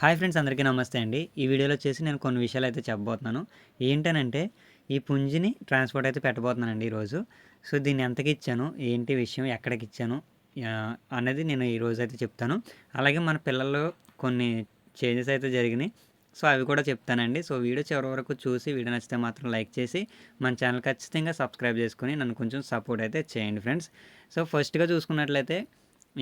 Hi friends అందరికీ నమస్తే అండి. ఈ వీడియోలో వచ్చేసి నేను కొన్ని విషయాలు అయితే చెప్పబోతున్నాను. ఏంటనంటే ఈ పుంజిని ట్రాన్స్పోర్ట్ అయితే పెట్టబోతున్నానండి ఈరోజు. సో దీన్ని ఎంతకి ఇచ్చాను? ఏంటి విషయం? ఎక్కడికి ఇచ్చాను? అనేది నేను ఈరోజు అయితే చెప్తాను. అలాగే మన పిల్లల్లో కొన్ని చేంజెస్ అయితే జరిగినాయి. సో అవి కూడా చెప్తానండి. సో వీడియో చివరి వరకు చూసి వీడియో నచ్చితే మాత్రం లైక్ చేసి మన ఛానల్ ఖచ్చితంగా సబ్స్క్రైబ్ చేసుకుని నన్ను కొంచెం సపోర్ట్ అయితే చేయండి ఫ్రెండ్స్. సో ఫస్ట్గా చూసుకున్నట్లయితే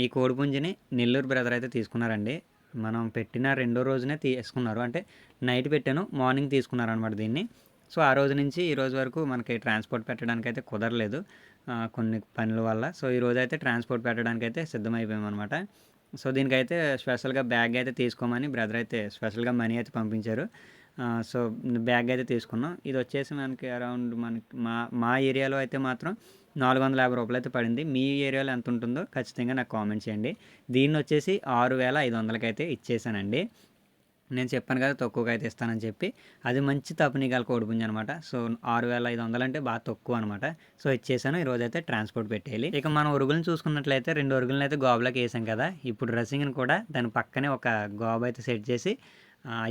ఈ కోడిపుంజిని నెల్లూరు బ్రదర్ అయితే తీసుకున్నారండి. మనం పెట్టిన రెండో రోజునే తీసుకున్నారు. అంటే నైట్ పెట్టాను మార్నింగ్ తీసుకున్నారు అనమాట దీన్ని. సో ఆ రోజు నుంచి ఈ రోజు వరకు మనకి ట్రాన్స్పోర్ట్ పెట్టడానికి అయితే కుదరలేదు కొన్ని పనుల వల్ల. సో ఈ రోజు అయితే ట్రాన్స్పోర్ట్ పెట్టడానికి అయితే సిద్ధమైపోయాం అనమాట సో దీనికైతే స్పెషల్గా బ్యాగ్ అయితే తీసుకోమని బ్రదర్ అయితే స్పెషల్గా మనీ అయితే పంపించారు. సో బ్యాగ్ అయితే తీసుకున్నాం. ఇది వచ్చేసి మనకి అరౌండ్ మనకి మా మా ఏరియాలో అయితే మాత్రం నాలుగు వందల యాభై రూపాయలు అయితే పడింది. మీ ఏరియాలో ఎంత ఉంటుందో ఖచ్చితంగా నాకు కామెంట్ చేయండి. దీన్ని వచ్చేసి ఆరు వేల ఐదు వందలకి అయితే ఇచ్చేసానండి. నేను చెప్పాను కదా తక్కువగా అయితే ఇస్తానని చెప్పి. అది మంచి తప్పనిగల కోడిపుంజి అనమాట. సో ఆరు వేల ఐదు వందలు అంటే బాగా తక్కువ అనమాట. సో ఇచ్చేసాను. ఈరోజు అయితే ట్రాన్స్పోర్ట్ పెట్టేయాలి. ఇక మనం ఉరుగులను చూసుకున్నట్లయితే రెండు ఉరుగులను అయితే గోబులోకి వేసాం కదా. ఇప్పుడు డ్రెస్సింగ్ని కూడా దాని పక్కనే ఒక గోబు అయితే సెట్ చేసి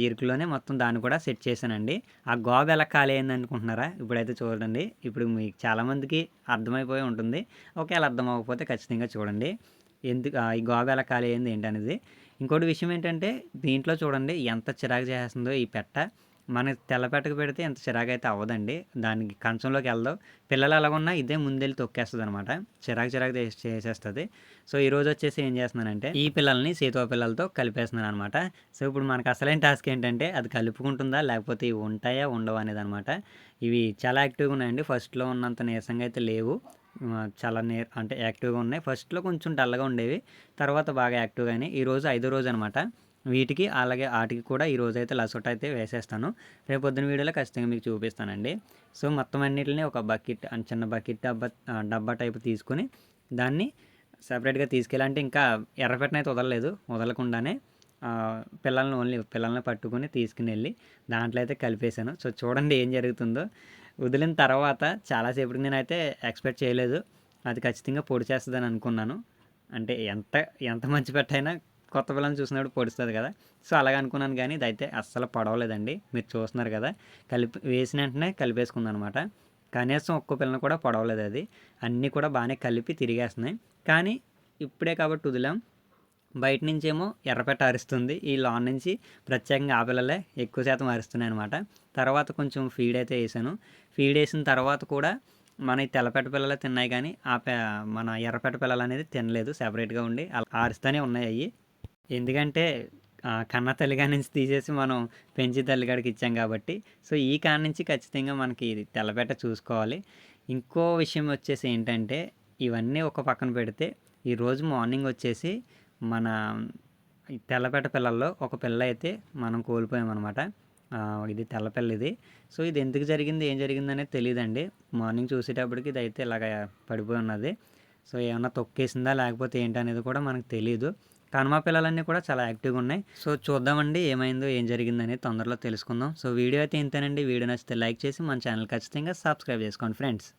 ఇరుకులోనే మొత్తం దాన్ని కూడా సెట్ చేశానండి. ఆ గోబ ఎలా ఖాళీ అయింది అనుకుంటున్నారా ఇప్పుడైతే చూడండి. ఇప్పుడు మీకు చాలామందికి అర్థమైపోయి ఉంటుంది. ఒకవేళ అర్థం అవ్వకపోతే ఖచ్చితంగా చూడండి. ఎందుకు ఈ గోబ ఎలా ఖాళీ అయింది ఏంటనేది. ఇంకోటి విషయం ఏంటంటే దీంట్లో చూడండి ఎంత చిరాకు చేస్తుందో ఈ పెట్ట. మన తెల్లపెట్టకు పెడితే ఎంత చిరాకు అయితే అవ్వదండి. దానికి కంచంలోకి వెళ్దాం. పిల్లలు ఎలాగున్నా ఇదే ముందెళ్ళి తొక్కేస్తుంది అనమాట చిరాకు చిరాకు చేసేస్తుంది. సో ఈ రోజు వచ్చేసి ఏం చేస్తున్నానంటే ఈ పిల్లల్ని సీతవ పిల్లలతో కలిపేస్తున్నాను అనమాట సో ఇప్పుడు మనకు అసలైన టాస్క్ ఏంటంటే అది కలుపుకుంటుందా లేకపోతే ఇవి ఉంటాయా ఉండవా అనేది అనమాట ఇవి చాలా యాక్టివ్గా ఉన్నాయండి. ఫస్ట్లో ఉన్నంత నీరసంగా అయితే లేవు. చాలా నే అంటే యాక్టివ్గా ఉన్నాయి. ఫస్ట్లో కొంచెం డల్గా ఉండేవి. తర్వాత బాగా యాక్టివ్గా అయినాయి. ఈరోజు ఐదో రోజు అనమాట వీటికి అలాగే వాటికి కూడా ఈరోజు అయితే లసోట్ అయితే వేసేస్తాను. రేపు పొద్దున వీడియోలో ఖచ్చితంగా మీకు చూపిస్తానండి. సో మొత్తం అన్నిటిని ఒక బకెట్ చిన్న బకెట్ డబ్బా డబ్బా టైపు తీసుకొని దాన్ని సపరేట్గా తీసుకెళ్ళి అంటే ఇంకా ఎర్రపెట్టన అయితే వదలలేదు. వదలకుండానే పిల్లల్ని ఓన్లీ పిల్లల్ని పట్టుకొని తీసుకుని వెళ్ళి దాంట్లో అయితే కలిపేశాను. సో చూడండి ఏం జరుగుతుందో. వదిలిన తర్వాత చాలాసేపటికి నేనైతే ఎక్స్పెక్ట్ చేయలేదు. అది ఖచ్చితంగా పొడి చేస్తుందని అనుకున్నాను. అంటే ఎంత ఎంత మంచి పెట్టైనా కొత్త పిల్లని చూసినప్పుడు పొడుస్తుంది కదా. సో అలాగ అనుకున్నాను కానీ ఇదైతే అస్సలు పడవలేదండి. మీరు చూస్తున్నారు కదా. కలిపి వేసిన వెంటనే కలిపేసుకుంది అనమాట కనీసం ఒక్క పిల్లని కూడా పడవలేదు అది. అన్నీ కూడా బాగానే కలిపి తిరిగేస్తున్నాయి. కానీ ఇప్పుడే కాబట్టి వదిలాం. బయట నుంచేమో ఎర్రపెట్ట అరుస్తుంది. ఈ లాన్ నుంచి ప్రత్యేకంగా ఆ పిల్లలే ఎక్కువ శాతం అరుస్తున్నాయి అనమాట తర్వాత కొంచెం ఫీడ్ అయితే వేసాను. ఫీడ్ వేసిన తర్వాత కూడా మన ఈ తెల్లపెట్ట పిల్లలే తిన్నాయి కానీ ఆ పె మన ఎర్రపెట్ట పిల్లలు అనేది తినలేదు. సెపరేట్గా ఉండి అలా ఆరుస్తూనే ఉన్నాయి అవి ఎందుకంటే కన్న తల్లిగా నుంచి తీసేసి మనం పెంచి తల్లిగాడికి ఇచ్చాం కాబట్టి. సో ఈ కాడ నుంచి ఖచ్చితంగా మనకి ఇది తెల్లపెట్ట చూసుకోవాలి. ఇంకో విషయం వచ్చేసి ఏంటంటే ఇవన్నీ ఒక పక్కన పెడితే ఈరోజు మార్నింగ్ వచ్చేసి మన తెల్లపెట్ట పిల్లల్లో ఒక పిల్ల అయితే మనం కోల్పోయామన్నమాట ఇది తెల్లపిల్ల ఇది. సో ఇది ఎందుకు జరిగింది ఏం జరిగింది అనేది తెలియదండి మార్నింగ్ చూసేటప్పటికి ఇది అయితే ఇలాగ పడిపోయి ఉన్నది. సో ఏమన్నా తొక్కేసిందా లేకపోతే ఏంటనేది కూడా మనకు తెలియదు కనుమ పిల్లలన్నీ కూడా చాలా యాక్టివ్గా ఉన్నాయి. సో చూద్దామండి ఏమైందో ఏం జరిగిందని తొందరలో తెలుసుకుందాం. సో వీడియో అయితే ఇంతేనండి. వీడియో నచ్చితే లైక్ చేసి మన ఛానల్ ఖచ్చితంగా సబ్స్క్రైబ్ చేసుకోండి ఫ్రెండ్స్.